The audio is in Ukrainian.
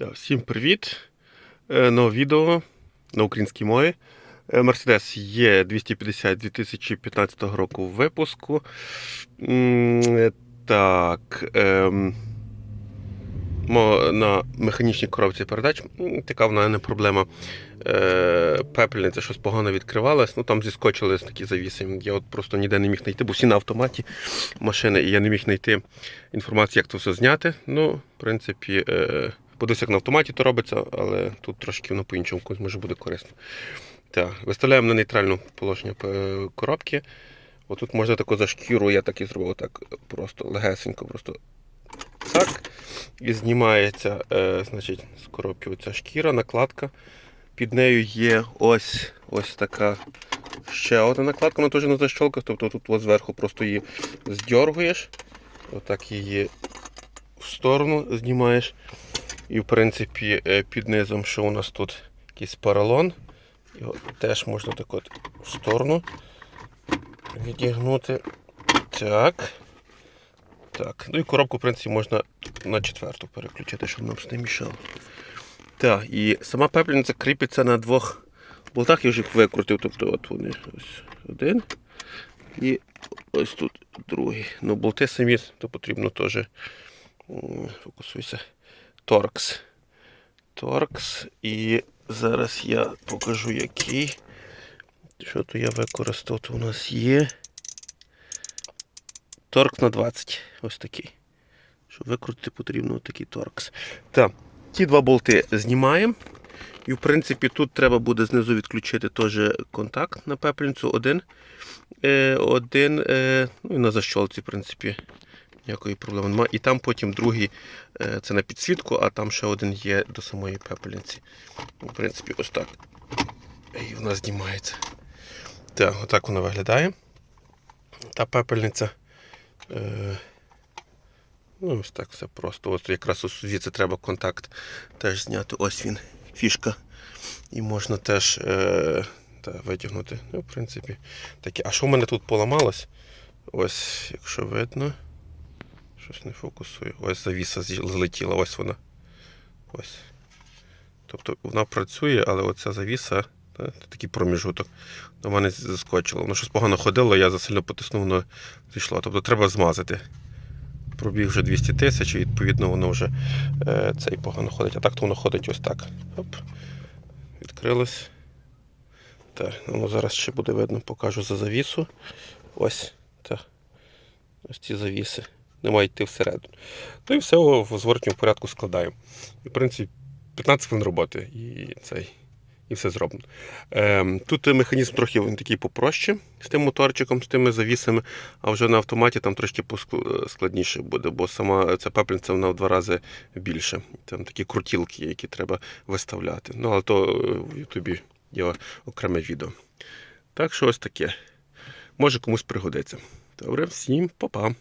Всім привіт! Нове відео на українській мові. Е, Mercedes є 250 2015 року випуску. Е, Так. ем, На механічній коробці передач. Така вона не проблема. Е, Пепельниця щось погано відкривалась. Ну там зіскочили такі завіси. Я от просто ніде не міг знайти, бо всі на автоматі машини, і я не міг знайти інформацію, як це все зняти. Ну, в принципі, е, як на автоматі то робиться, але тут трошки воно по-іншому комусь може буде корисно. Так, виставляємо на нейтральне положення е, коробки. Отут можна таку за шкіру, я так і зробив, отак просто легесенько, просто так. І знімається е, значить, з коробки оця шкіра, накладка. Під нею є ось ось така ще одна накладка, вона теж на защолках, тобто тут ось зверху просто її здьоргуєш, отак її в сторону знімаєш. І в принципі е, під низом, що у нас тут якийсь поролон. Його теж можна так от в сторону відігнути. Так. Так. Ну і коробку, в принципі, можна на четверту переключити, щоб нам не мішало. Так, і сама пепельниця кріпиться на двох болтах, я вже їх викрутив. Тобто от вони ось один і ось тут другий. Ну, болти самі, то потрібно теж фокусуйся. Торкс. Торкс. І зараз я покажу який. Що то я використав, то у нас є. Торкс на 20. Ось такий. Щоб викрутити, потрібно такий торкс. Так, ті два болти знімаємо. І, в принципі, тут треба буде знизу відключити теж контакт на пепельницю. Один. Е, один е, ну і на защолці, в принципі, ніякої проблеми немає. І там потім другий е, це на підсвітку, а там ще один є до самої пепельниці. В принципі, ось так. І вона знімається. Так, отак вона виглядає. Та пепельниця. Е, ну, ось так все просто. Ось якраз звідси треба контакт теж зняти. Ось він, фішка. І можна теж е, та, витягнути. Ну, в принципі, таке. А що в мене тут поламалось? Ось, якщо видно. Щось не фокусує. Ось завіса злетіла, ось вона. Ось. Тобто вона працює, але оця завіса, та, такий проміжуток, до мене заскочило. Воно щось погано ходило, я засильно потиснув, воно зійшло. Тобто треба змазати. Пробіг вже 200 тисяч, і відповідно воно вже е, цей погано ходить. А так то воно ходить ось так. Оп. Відкрилось. Так, ну зараз ще буде видно, покажу за завісу. Ось. Так. Ось ці завіси. Не мають йти всередину. Ну і все в зворотньому порядку складаємо. І, в принципі, 15 хвилин роботи і цей. І все зроблено. Ем, тут механізм трохи він такий попроще з тим моторчиком, з тими завісами, а вже на автоматі там трошки складніше буде, бо сама ця пепельниця вона в два рази більше. Там такі крутілки, які треба виставляти. Ну, але то е, в Ютубі є окреме відео. Так що ось таке. Може комусь пригодиться. Добре, всім па-па.